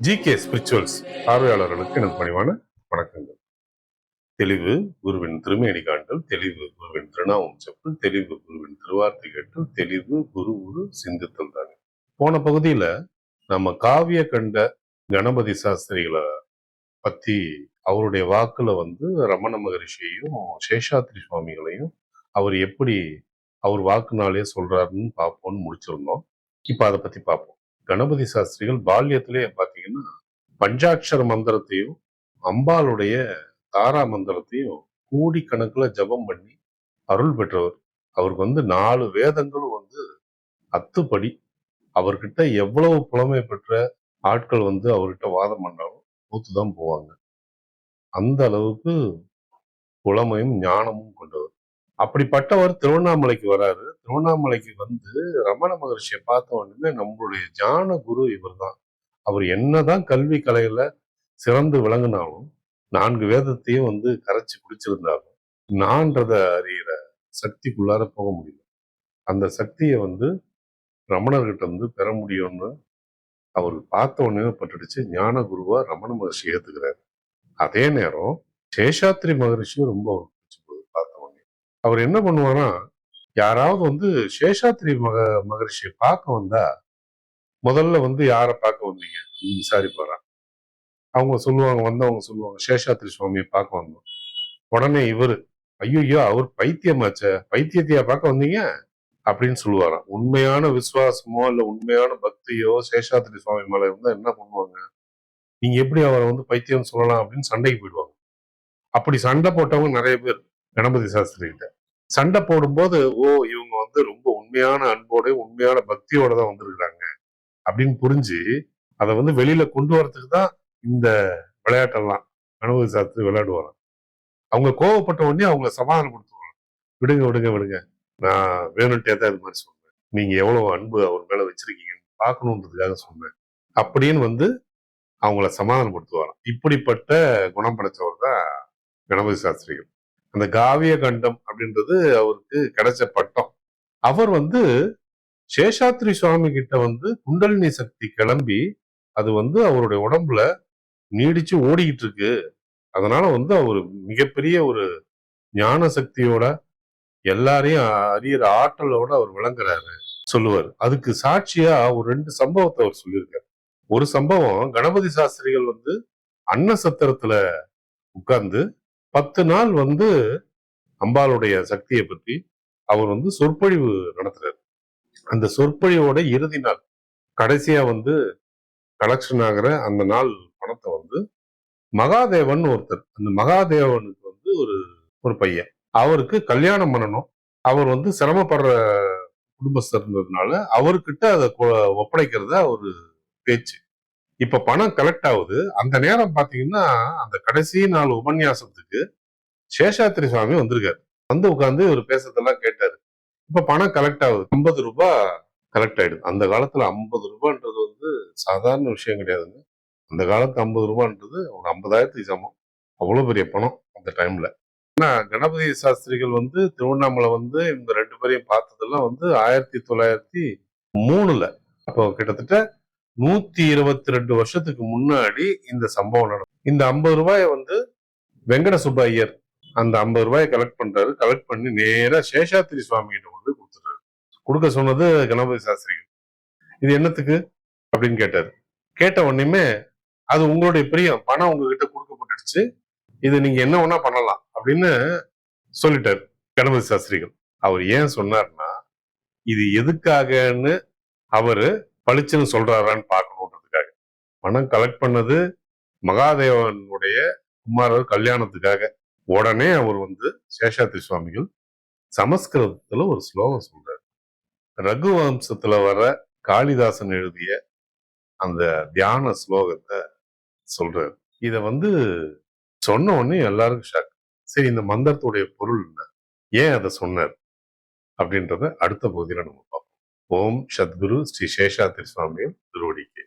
G K spirituals பார்வையாளர்களுக்கு எனது பணிவான வணக்கங்கள். தெளிவு குருவின் திருமேனி காண்டல் தெளிவு குருவின் திருநாமம் செப்பல் தெளிவு குருவின் திருவார்த்தை கேட்டல் தெளிவு குரு குரு சிந்தித்தல் தானே. போன பகுதியில நம்ம காவிய கண்ட கணபதி சாஸ்திரிகளை பத்தி அவருடைய வாக்குல வந்து ரமண மகரிஷியையும் சேஷாத்ரி சுவாமிகளையும் அவர் எப்படி அவர் வாக்குனாலே சொல்றாருன்னு பார்ப்போம்னு முடிச்சிருந்தோம். இப்ப அதை பத்தி பார்ப்போம். கணபதி சாஸ்திரிகள் பால்யத்திலே பார்த்தீங்கன்னா பஞ்சாட்சர மந்திரத்தையும் அம்பாளுடைய தாரா மந்திரத்தையும் கூடி கணக்கில் ஜபம் பண்ணி அருள் பெற்றவர். அவருக்கு வந்து நாலு வேதங்களும் வந்து அத்துப்படி. அவர்கிட்ட எவ்வளவு புலமை பெற்ற ஆட்கள் வந்து அவர்கிட்ட வாதம் பண்ணாலும் தோத்துதான் போவாங்க. அந்த அளவுக்கு புலமையும் ஞானமும் கொண்டவர். அப்படிப்பட்டவர் திருவண்ணாமலைக்கு வராரு. திருவண்ணாமலைக்கு வந்து ரமண மகர்ஷியை பார்த்த உடனே நம்மளுடைய ஜான குரு இவர்தான். அவர் என்னதான் கல்வி கலையில சிறந்து விளங்கினாலும் நான்கு வேதத்தையும் வந்து கரைச்சி குடிச்சிருந்தாலும் நான்றத அறிகிற சக்திக்குள்ளார போக முடியல. அந்த சக்தியை வந்து ரமணர்கிட்ட வந்து பெற முடியும்னு அவர் பார்த்த உடனே பட்டுடுச்சு. ஞான குருவா ரமண மகர்ஷி ஏத்துக்கிறாரு. அதே நேரம் சேஷாத்ரி மகரிஷியும் ரொம்ப அவருக்கு பிடிச்சு போகுது பார்த்த உடனே அவர் என்ன பண்ணுவாரா யாராவது வந்து சேஷாத்ரி மக மகரிஷியை பார்க்க வந்தா முதல்ல வந்து யாரை பார்க்க வந்தீங்க? அப்படின்னு அவங்க சொல்லுவாங்க வந்தவங்க சொல்லுவாங்க சேஷாத்ரி சுவாமியை பார்க்க வந்தோம். உடனே இவரு ஐயோ அவர் பைத்தியமாச்ச பைத்தியத்தையா பார்க்க வந்தீங்க? அப்படின்னு சொல்லுவாராம். உண்மையான விசுவாசமோ இல்ல உண்மையான பக்தியோ சேஷாத்ரி சுவாமி மேல இருந்தா என்ன பண்ணுவாங்க? நீங்க எப்படி அவரை வந்து பைத்தியம் சொல்லலாம்? அப்படின்னு சண்டைக்கு போயிடுவாங்க. அப்படி சண்டை போட்டவங்க நிறைய பேர். கணபதி சாஸ்திரி கிட்ட சண்டை போடும்போது ஓ இவங்க வந்து ரொம்ப உண்மையான அன்போட உண்மையான பக்தியோட தான் வந்திருக்கிறாங்க. அப்படின்னு புரிஞ்சு அதை வந்து வெளியில கொண்டு வரத்துக்கு தான் இந்த விளையாட்டெல்லாம் கணபதி சாஸ்திரி விளையாடுவாங்க அவங்க கோவப்பட்ட உடனே அவங்கள சமாதானப்படுத்துவாங்க விடுங்க விடுங்க விடுங்க. நான் வேணும்ட்டே தான் இது மாதிரி சொன்னேன். நீங்க எவ்வளவு அன்பு அவர் மேல வச்சிருக்கீங்கன்னு பார்க்கணுன்றதுக்காக சொன்னேன். அப்படின்னு வந்து அவங்கள சமாதானப்படுத்துவாராம். இப்படிப்பட்ட குணம் படைச்சவர் தான் கணபதி சாஸ்திரிகள். அந்த காவிய கண்டம் அப்படின்றது அவருக்கு கிடைச்ச பட்டம். அவர் வந்து சேஷாத்ரி சுவாமி கிட்ட வந்து குண்டலினி சக்தி கிளம்பி அது வந்து அவருடைய உடம்புல நீடிச்சு ஓடிக்கிட்டு இருக்கு. அதனால வந்து அவர் மிகப்பெரிய ஒரு ஞான சக்தியோட எல்லாரையும் அறியிற ஆற்றலோட அவர் விளங்குறாரு சொல்லுவார். அதுக்கு சாட்சியா ஒரு ரெண்டு சம்பவத்தை அவர் சொல்லியிருக்காரு. ஒரு சம்பவம் கணபதி சாஸ்திரிகள் வந்து அன்ன சத்திரத்துல உட்கார்ந்து பத்து நாள் வந்து அம்பாளுடைய சக்தியை பத்தி அவர் வந்து சொற்பொழிவு நடத்துறாரு. அந்த சொற்பொழிவோட இறுதி நாள் கடைசியா வந்து கலெக்ஷன் ஆகிற அந்த நாள் பணத்தை வந்து மகாதேவன் ஒருத்தர் அந்த மகாதேவனுக்கு வந்து ஒரு ஒரு பையன். அவருக்கு கல்யாணம் பண்ணணும். அவர் வந்து சிரமப்படுற குடும்பஸ்தர் இருந்ததுனால அவர்கிட்ட அதை கொ- ஒப்படைக்கிறத ஒரு பேச்சு. இப்ப பணம் கலெக்ட் ஆகுது. அந்த நேரம் பாத்தீங்கன்னா அந்த கடைசி நாள் உபன்யாசத்துக்கு சேஷாத்ரி சுவாமி வந்திருக்காரு. வந்து உட்கார்ந்து இவர் பேசுறதெல்லாம் கேட்டாரு. இப்ப பணம் கலெக்ட் ஆகுது. ஐம்பது ரூபாய் கலெக்ட் ஆயிடுது. அந்த காலத்துல ஐம்பது ரூபான்றது வந்து சாதாரண விஷயம் கிடையாதுங்க. அந்த காலத்து ஐம்பது ரூபான்றது ஒரு ஐம்பதாயிரத்துக்கு சமம். அவ்வளவு பெரிய பணம் அந்த டைம்ல ஆனா கணபதி சாஸ்திரிகள் வந்து திருவண்ணாமலை வந்து இவங்க ரெண்டு பேரையும் பார்த்ததெல்லாம் வந்து ஆயிரத்தி தொள்ளாயிரத்தி மூணுல. அப்போ கிட்டத்தட்ட நூத்தி இருபத்தி ரெண்டு வருஷத்துக்கு முன்னாடி இந்த சம்பவம் நடக்கும் இந்த ஐம்பது ரூபாயை வந்து வெங்கட சுப்பையர் அந்த ஐம்பது ரூபாயை கலெக்ட் பண்றாரு. கலெக்ட் பண்ணி நேரா சேஷாத்திரி சுவாமி கிட்ட கொண்டு போய் கொடுத்துறாரு கொடுக்க சொன்னது கணபதி சாஸ்திரிகள். இது என்னத்துக்கு? அப்படின்னு கேட்டாரு. கேட்ட உடனேமே அது உங்களுடைய பிரியம். பணம் உங்ககிட்ட கொடுக்கப்பட்டுடுச்சு. இது நீங்க என்ன வேணா பண்ணலாம் அப்படின்னு சொல்லிட்டாரு கணபதி சாஸ்திரிகள். அவர் ஏன் சொன்னார்னா இது எதுக்காகன்னு அவரு பளிச்சுன்னு சொல்றாரான்னு பார்க்கணுன்றதுக்காக. பணம் கலெக்ட் பண்ணது மகாதேவனுடைய குமாரர் கல்யாணத்துக்காக. உடனே அவர் வந்து சேஷாத்ரி சுவாமிகள் சமஸ்கிருதத்துல ஒரு ஸ்லோகம் சொல்றாரு. ரகுவம்சத்துல வர காளிதாசன் எழுதிய அந்த தியான ஸ்லோகத்தை சொல்றாரு. இத வந்து சொன்ன உடனே எல்லாருக்கும் ஷாக் சரி இந்த மந்திரத்துடைய பொருள் என்ன? ஏன் அதை சொன்னார்? அப்படின்றத அடுத்த பகுதியில நம்ம பார்ப்போம். ஓம் சத்குரு ஸ்ரீ சேஷாத்ரி சுவாமியும் திருவடிக்கு